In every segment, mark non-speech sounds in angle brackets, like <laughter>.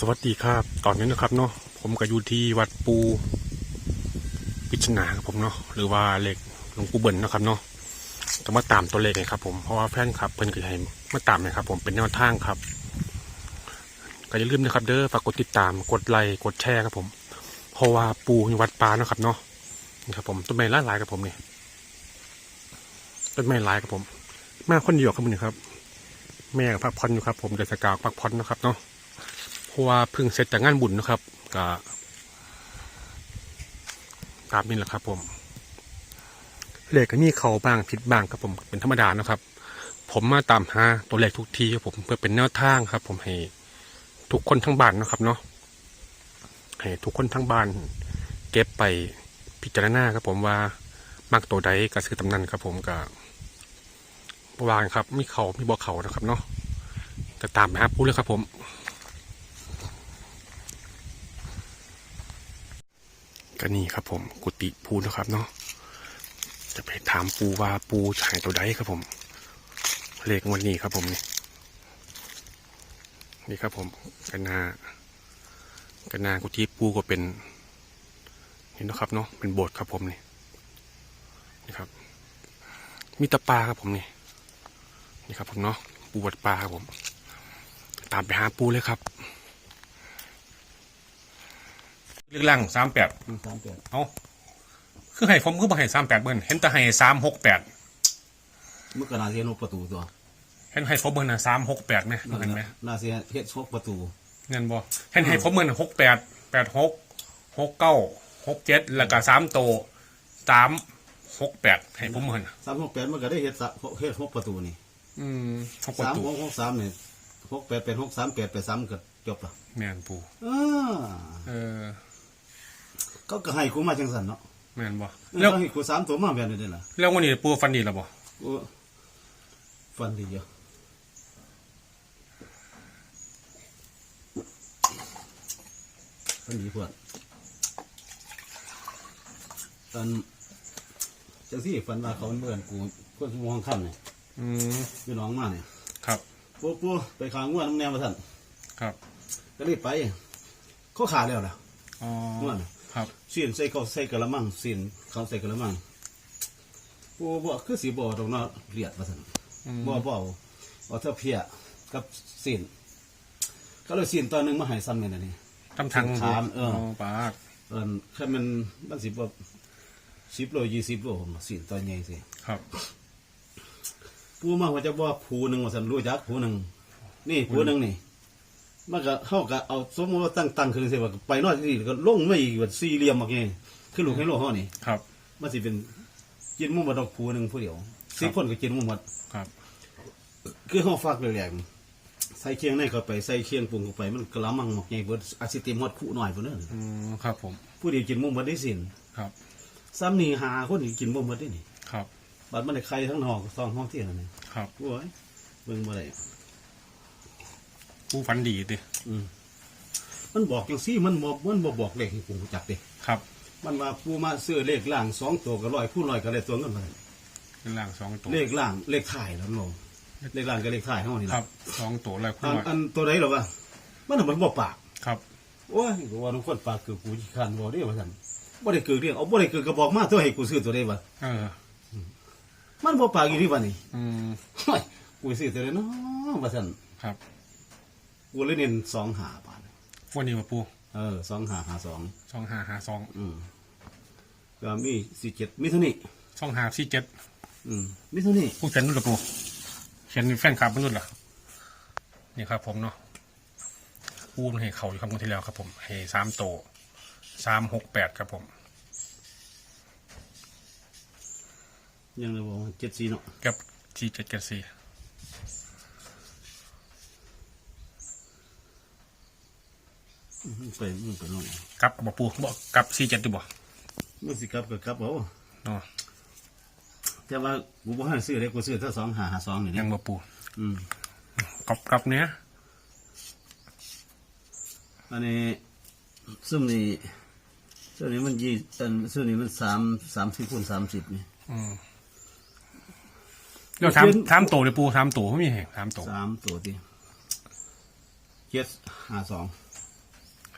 สวัสดีครับ ตอนนี้นะครับเนาะผมก็อยู่ที่วัดปูปิชนาครับผมเนาะหรือว่าเหลขหลวงปู่เบิ่นนะครับเนาะจะมาตามตัวเลขไงครับ ผมเพราะว่าแฟนครับเพิ่นก็ให้มาตามนะครับ ผมเป็นแนวทางครับก็อย่าลืมนะครับเด้อฝากกดติดตามกดไลค์กดแชร์ครับผมเพราะว่าปูอยู่วัดป่านะครับเนาะนี่ครับผมต้นไม้ลหลายครับผมนี่ต้นไม้หลายครับผม มาคนเดียวครับมึงนี่ครับ แม่พักผ่อนอยู่ครับ ผมเดี๋ยวจะกาวพักผ่อนนะครับเนาะ เพราะว่าเพิ่งเสร็จจากงานบุญนะครับก็ตามนี้แหละครับ ผมเลขก็มีเขาบ้างผิดบ้างครับผมเป็นธรรมดานะครับ ผมมาตามหาตัวเลขทุกทีครับผมเพื่อเป็นแนวทางครับ ผมให้ทุกคนทั้งบ้านนะครับเนาะให้ทุกคนทั้งบ้าน เก็บไปพิจารณาครับ ผมว่ามักตัวใดก็ซื้อตำนันครับ ผมก็วางครับมีเขามีบ่เขานะครับเนาะจะตามไปหาผู้เลยครับผม ก็นี่ครับผมกุฏิปูนะครับเนาะจะไปถามปูว่าปูจะหายตัวใดครับผม เลขวันนี้ครับผมนี่นี่ครับผมกันนากันนากุฏิปูก็เป็นนี่นะครับเนาะเป็นโบสถ์ครับผมนี่นี่ครับ มีตะปาครับผมนี่นี่ครับผมเนาะปูวัดปลาครับผม ตามไปหาปูเลยครับ เรื่องล่างสามแปดสามแปดเอาคือให้ผมคือบ่ให้สามแปดเบิ้ลเห็นแต่ให้สามหกแปดเมื่อกี้นาเซียนกประตูตัวเห็นให้ผมเบิ้ลน่ะสามหกแปดไหมเห็นไหมนาเซียเฮ็ดชกประตูเงินบ่เห็นให้ผมเบิ้ลหกแปดแปดหกหกเก้าหกเจ็ดแล้วก็สามโตสามหกแปดให้ผมเบิ้ลสามหกแปดมันก็ได้เฮ็ดสะเฮ็ดหกประตูนี่อืมหกประสามตูหกหกสามนี่หกแปดเป็นหกสามแปดเป็นสามก็จบละแม่นปูอ่าเออ เขาก็ให้กูมาจังสันเนาะแม่นบ่แล้แล้ววให้กูสามตัวมาแบบนี้ได้ล่ะแล้ววันนี้ปูฟันดีแล้วบ่กูฟันดีเยอะฟันดีเพื่อนตอนจังสี่ฟันว่าเขาเมื่อนกูคนมองค่ำเนี่ยอืมพี่น้องมาเนี่ยครับปูปูไปขางงวดน้ำแนวมาท่านครับ ก็รีบไปเขาขาดแล้วล่ะอ๋องวดน่ะ ครับเสียนใส่เขาใส่กระมังเสียนเขาใส่กระมังปูบอกคือสีบ่อตรงนั้นเลียดมาท่านอืมบ่อบ่เอาเอาเท่าเพียกับเสียนก็เลยเสียนตอนหนึงมาให้ซ้ำเนี่ยนะนี่ตำทางถามเออปาดเออแค่มันมันสิบว่าสิบโลยี่สิบโลผมเสียนตอนใหญ่สิครับปูมาว่าจะว่าผูหนึ่งว่าสันรู้จักผูหนึ่งนี่ผูหนึ่งนี่ มันก็เข้ากับเอาสมมติว่าตั้งตั้งขึ้นเสียว่าไปนอกที่นี่ก็ลงไม่อีกว่าสี่เหลี่ยมมาไงคือลูกให้โลกเขานี่ครับ มันสิเป็นกินหมุมดอกผูหนึ่งผู้เดียวสิบคนก็กินหมุมดครับ คือห้องฟักแหลกๆใส่เคียงในเข้าไปใส่เคียงปรุงเข้าไปมันกระมังหมกใหญ่เบิดอาจสิเต็มฮอดคู่หน่อยพุ่นเด้ออืมครับผมผู้เดียวกินหมุมดได้สินครับซ้ำนี่หาคนอีกกินหมุมดได้นี่ครับบัดมันได้ไข่ทั้งนอกซองห้องเที่ยงนั่นนี่ครับโอ้ยเบิ่งบ่ได้ ผู้ฟันดีดิอืมมันบอกจังซี่มันบ่มันบ่บอกเลขให้กูรู้จักเด้ครับมันว่าผู้มาซื้อเลขล่างสองตัวก็ร้อยผู้ร้อยก็เลยตัวเงินมาเป็นล่างสองตัวเลขล่างเลขถ่ายแล้วน้องเลขล่างก็เลขถ่ายเฮานี่คล่ะรับสองตัวแล้วคุณอันว่าอันตัวไหนหรอวะมันน่ะมันบ่ปาก ครับ โอ้ยกูว่าทุกคนปากคือกูขี้คันบ่ได้ว่าซั่นบ่ได้คือเรื่องเอาบ่ได้คือก็บอกมาตัวให้กูซื้อตัวได้บ่เออ มันบ่ปากอีนี่บ่นี่อืมเฮ้ยกูซื้อตัวได้เนาะว่าซั่นครับ กูเลยเน้น2 5บาทวันนี้มาปูเออ2 5 5 2สองห้าห้าสองอืมก็มี47มีเท่านี้สองห้าสี่เจ็ดอืมมีเท่านี้ผู้เขียนนู่นเหรอปูเขียนแฟนคลับมันนู่นเหรอนี่ครับ ผมเนาะปูมันให้เขาอยู่คำคนที่แล้วครับ ผมให้สามโตสามหกแปดครับผม ยังเลยบอกว่า74เนาะกับสี่เจ็ดเจ็ดสี่ อืมไปมันไปลงกับบอกปูบอกกับสี่เจ็ดดีบ่มันสิกลับก็กลับเอาเนาะแต่ว่ากูบ่ให้ซื้อเลยกูซื้อถ้า2 5 5 2นี่ยันะงบอกปูอืมกับกับเนี้ยอันนี้ซึ่งนี่ซึ่งนี้มันยี่อันซึ่งนี้มัน3 30คูณ30นี่อืมเดี๋ยวถามถามโตเลยปูถามโตไม่มีแห่งถามโตสามตัวที่เจ็ดห้าสองอ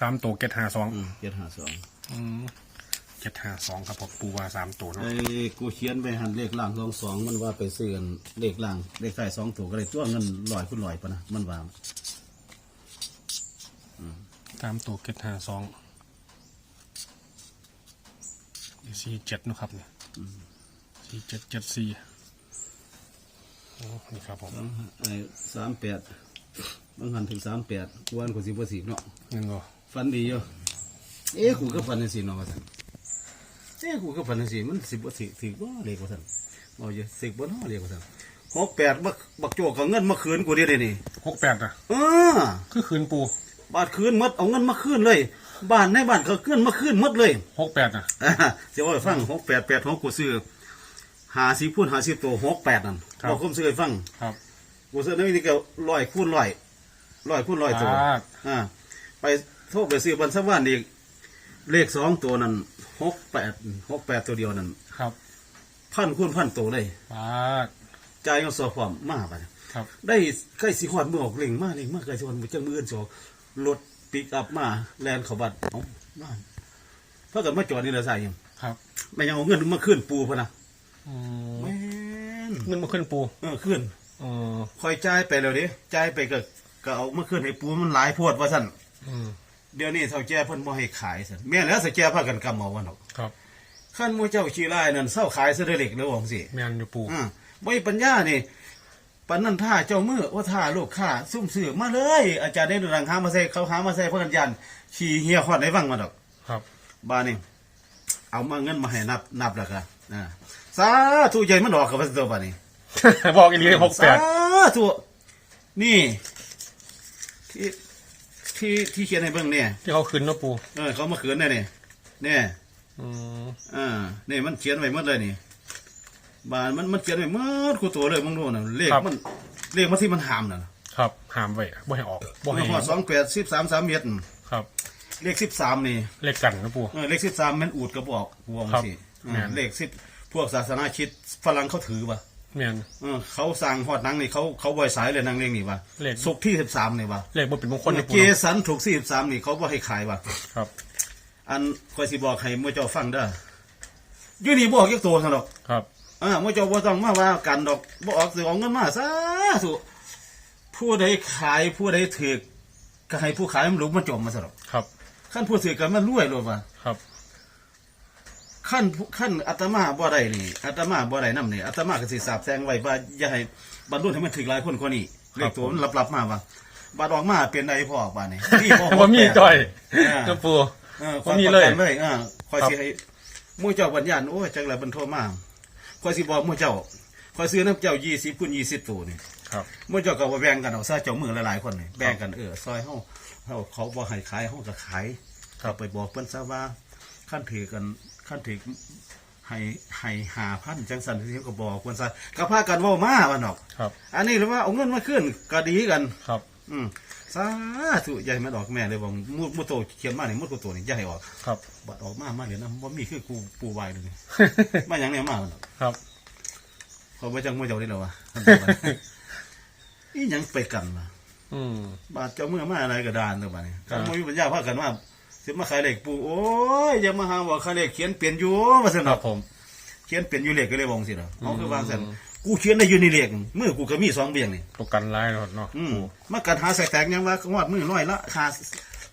สามตัวเก็ตหาสองอืมเจ็ดห้าสองเก็ตหาสองครับผมปูว่าสามตัวเนาะไอ้กูเขียนไปหันเลขล่างสองสองมันว่าไปซื้ออันเลขล่างเลขใต้สองตัวก็เลยตัวเงินลอยคุณลอยปะนะมันว่าสามตัวเก็ตหาสองสี่เจ็ดนะครับเนี่ยสี่เจ็ดเจ็ดสี่โอ้นี่ครับผมไอ้สามแปดบางหันถึงสามแปดกวนกูสิบสิบเนาะนั่นก็ ฟันดีอยู่เอ๊ะกูก็ฟันจังซี่เนาะว่าซั่นเอ๊ะกูก็ฟันจังซี่มันสิบ่สิถือบ่เลขว่าซั่นบ่อยู่สิบ่เนาะเลขว่าซั่นหกแปดบักบักโจกเอาเงินมาคืนกูเด้เด้นี่หกแปดอะเออคือคืนปูบาทคืนหมดเอาเงินมาคืนเลย บ้านในบ้านเขาคืนมาคืนหมดเลยหกแปดอะอ่าเดี๋ยวว่าให้ฟังหกแปดแปดหกกูซื้อหาสิพูดหาสิตัวหกแปดนั่นบอกผมซื้อให้ฟังครับกูซื้อในนี่ก็ร้อยคูณร้อยร้อยคูณร้อยตัวอ่าอ่าไป โทษไปซื้อบันสวรรค์อีกเลขสองตัวนั้นหกแปดหกแปดตัวเดียวนั้นครับพันคูณพันตัวเลยปาดจ่ายเงินสอบความมากไปครับ ได้ใกล้สิขอดมือออกเล่งมากเล่งมากใกล้สิขอดมือจังมืออื่นสอรถปิกอัพมาแลนเขาบัดเอามาถ้าเกิดมาจอดนี่ละใส่ยังครับไม่ยังเอาเงินมาขึ้นปูพะนะอืมแม่นเงินมาขึ้นปูเออขึ้นอ๋อคอยจ่ายไปแล้วดิจ่ายไปก็ก็เอามาขึ้นให้ปูมันหลายโพวดว่าสั่นอืม Ừ. เดี๋ยวนี้เท่าแจ้เพิ่นบ่ให้ขายสั่นแม่นแล้วเสาแจ้พากันกำเอาวันดอกครับขั้นหมูเจ้าขี้ลายนั่นเศร้าขายซะเด้อเล็กเลยว่าจังซี่แมนอยู่ปูอ่าบ่มีปัญญานี่ปันนั่นท่าเจ้ามือว่าท่าลูกค้าซุ่มซื้อมาเลย อาจารย์ได้ดูรังหามาใส่เขาหามาใส่เพื่อกันยันขี่เหียฮอดให้ฟังมาดอก ครับบ้านนี่เอามาเงินมาให้นับนับแล้วก็อ่าสาธุใหญ่มันดอกกับว่าตัวบ้านนี้บอกอีกทีหกแปดสาธุนี่ที่ ที่ที่เขียนให้เบิ่งเนี่ยที่เขาคืนเนาะปูเออเขามาเขือนได้เนี่ยเนี่ยอืมอ่านี่มันเขียนไว้หมดเลยนี่บานมันมันเขียนไว้หมดคู่ตัวเลยมึงดูน่ะเลขมันเลขมันที่มันหามน่ะครับห้ามไว้บ่ให้ออกบ่ให้หอดสองแปดสิบสามสามเมตรครับ เลขสิบสามนี่เลขกันนะปูเออเลขสิบสามมันอูดกระบอกหัวมัครันบสิแม่นเลขสิบพวกศาสนาคิดฝรั่งเขาถือป่ะ แมนเออเขาสั่งหอดหนังนี่เขาเขาบอยสายเลยหนังเรื่องนี่ป่ะเลข สุกร์ที่สิบสามนี่ป่ะเลขบ่เป็นมงคลนะปูเจเนาะสันถูกสี่สิบสามนี่เขาบ่ให้ขายป่ะครับ อันคอยสิบอกให้มื่อเจ้าฟังเด้ออยู่นี่บอกยักตัวซะดอกครับอ่ามื่อเจ้าบ่ต้องมาว่ากันดอกบ่ออกสิเอาเงินมาซะสุผู้ใดขายผู้ใดถือก็ให้ผู้ขายมันรู้มันจมมาซะดอกครับขั้นผู้ถือกันมันรวยเลยว่ะ ครับ ขั้นผู้ขั้นอาตมาบ่ได้นี่อาตมาบ่ได้นํนี่อาตมาก็สิสาบแซงไว้ว่าอย่าให้บรรลุให้มันถึงหลายคนกว่านี้เลขตัวมันลับๆมาว่าบาดออกมาเป็นไดพ่อบ้านนี่นี่บ่บ่มีจ้อยอ่านะปูเออบ่มีเลยขอประกันเลยอ่าคอยสิให้หมู่เจ้าบัญญัติโอ้ยจังไรบรรโทมาคอยสิบอกหมู่เจ้าคอยซื้อน้ำเจ้ายี่สิบคูณยี่สิบตัวนี่ครับหมู่เจ้าก็ว่าแบ่งกันเอาซะเจ้ามือหลายๆคนนี่แบ่งกันเออซอยเฮาเฮาเขาบ่ให้ขายเฮาก็ขายครับไปบอกเพิ่นซะว่าขั้นถือกัน ขั้นถือให้ให้หาพันจังสันที่ก็บอกเพิ่นซะก็พากันเว้ามาว่าเนาะครับ อันนี้หรือว่าเอาเงินมาคืนก็ดีกัน ครับ อืมสาธุใหญ่มาดอกแม่เลยบอกมุดมุดโตเขียนมานี่มุดกูโตนี่อย่าให้ออกครับ บัดออกมามาเลยนะว่ามีคือกูปูวายเลยมาอย่างเนี้ยมาแล้วครับ เขาไปจังมื่อเจ้าได้หรอวะอีหยังไปกันวะอืม บาดเจ้าเมื่อมาอะไรก็ดานเด้อบัดนี้ครัถ้าบบ่มีปัญญาพากันว่า สิมาขายเลขปูโอ้ยอย่ามาหาว่าขายเลขเขียนเปลี่ยนอยู่ว่าซั่นครัดบอก <laughs> ผม เขียนเปลี่ยนอยู่เลขก็เลยบอกสิเนาะเอาคือวางซั่นอืมกูเขียนได้อยู่ในเลขมือกูก็มีสองเบี่ยงนี่ตัวกันร้ายเนาะเนาะอืมปูมากัดหาใส่แตกยังว่างอดมือร้อยละค่า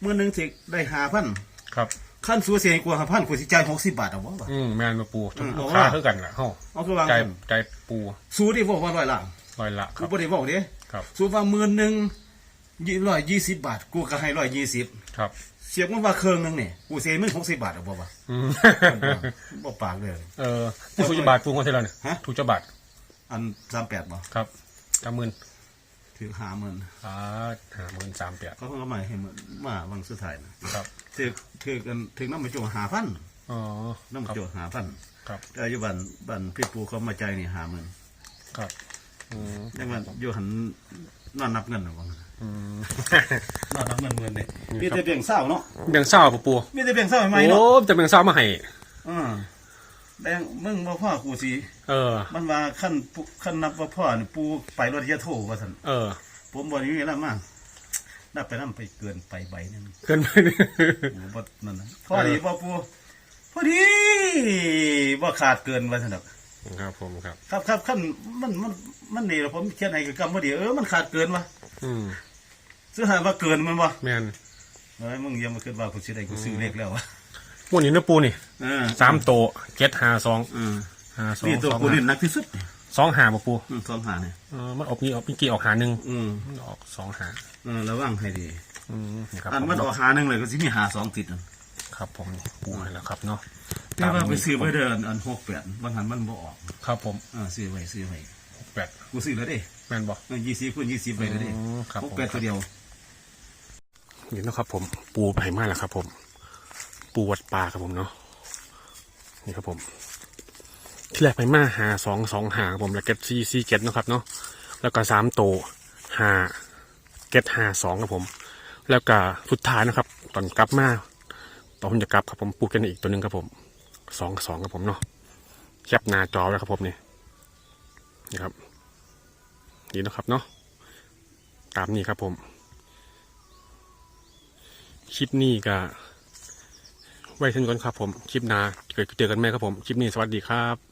มื้อหนึงสิได้5,000ครับ ขั้นสัวเสียให้กว่า5,000กูสิจ่าย60บาทเอาบ่วะ อืมแมนมาปูอืมลูกเอาค้าว่าคือกันล่ะเฮาเอาคือวางใจซั่นใจปูสู้ที่บอกว่าร้อยละร้อยละคกูรับบ่ได้บอกเด้ครับ สูว่าหมื่นหนึ่งยี่ร้อยยี่สิบบาทกูก็ให้ร้อยยี่สิบ ครับเสียบมันว่าเครื่องหนึงเนี่ยกูเสียมึงหกสิบบาทเอาบ่วะอืมบ่ปากเลย เออที่ถูกจะบาทปูคนเท่าไหร่เนี่ยฮะ ถูกจะบาทอันสามแปดบ่ครับจำหมื่นถือหาหมื่นอ่าหาหมื่นสามแปดเขาเพิ่งเอามาให้มึงมาวังสุดท้ายนะครับถือถือกันถือน้ำมาจุหาพันอ๋อน้ำคมารับจุหาพันครับแต่อยู่บ้านบ้านพี่ปูเขามาใจายนี่หาหมื่นครับอืมยังว่าอยู่หันนอนนับเงินหรอวะอืม นอนนับเงินเงินเนี่ยมีแต่เบี่ยงเศร้าเนาะเบียงเศร้าปูปูมีแต่เบี่ยงเศร้าใหม่โอ้ๆเนาะจะเบียงเศร้ามาให้อืมแบงมึงบ่พ่อกูสิเออ มันว่าขั้นปุขั้นนับว่าพ่อนี่ปูไปรถยะโทว่าท่านเออ ผมบอกอย่างนี้แล้วมานับไปนั่นไปเกินไปใบหนึงเกินไปโอ้บ่นั่นนะพอดีบ่ปูพอดีบ่ขาดเกินว่าซั่นดอกครับผมครับ ครับครับขั้นมันมันมันนี่ล่ะผมเขียนให้กับกำบ่ดีเออมันขาดเกินวะอืม ซื้อหาว่าเกินมันบ่แม่นเอ้ยมึงอย่ามาคิดว่ากูสิได้กูซื้อเลขแล้ววะพวกนี้นะปูนี่เออสามโตเจ็ดหาสองเออหาสองนี่ตัวสองกูหาเล่นหนักที่สุดสองหาบ่ปูอืมสองหาเนี่ยเออมันออกมีออกมีกี่ออกหาหนึ่งอืมมันออกสองหาเออระวังให้ดีอืมนี่ครับอันมันออกหาหนึงเลยก็สิมีหาสองติดนั่นครับผมนี่ปูให้แล้วครับเนาะแต่ว่าไปซื้อไว้ตามนี้เด้ออันอันหกแปดบางหันมันบ่ออกครับผมอ่าซื้อไว้ซื้อไว้หกแปดกูซื้อแล้วเด้แม่นบ่ยี่สิบคูณยี่สิบไปแล้วเด้อืมครับหกผมแปดตัวเดียว นี่นะครับผมปูไผ่มาแล้วครับ ผม ปูวัดป่าครับผมเนาะนี่ครับผม ที่แรกไผ่มาหาสองสองหาครับผมแล้วเก็ตซีซีเก็ตนะครับเนาะแล้วก็สามโตหาเก็ตหาสองครับผม แล้วก็สุดท้ายนะครับ ตอนกลับมาตอนผมจะกลับครับผมปูกันอีกตัวหนึ่งครับผมสองสองครับผมเนาะแคปหน้าจอไว้วครับผมนี่นี่ครับนี่นะครับเนาะตามนี้ครับผม คลิปนี้ก็ไว้เช่นกันครับผม คลิปหน้าเกิดเจอกันไหมครับผม คลิปนี้สวัสดีครับ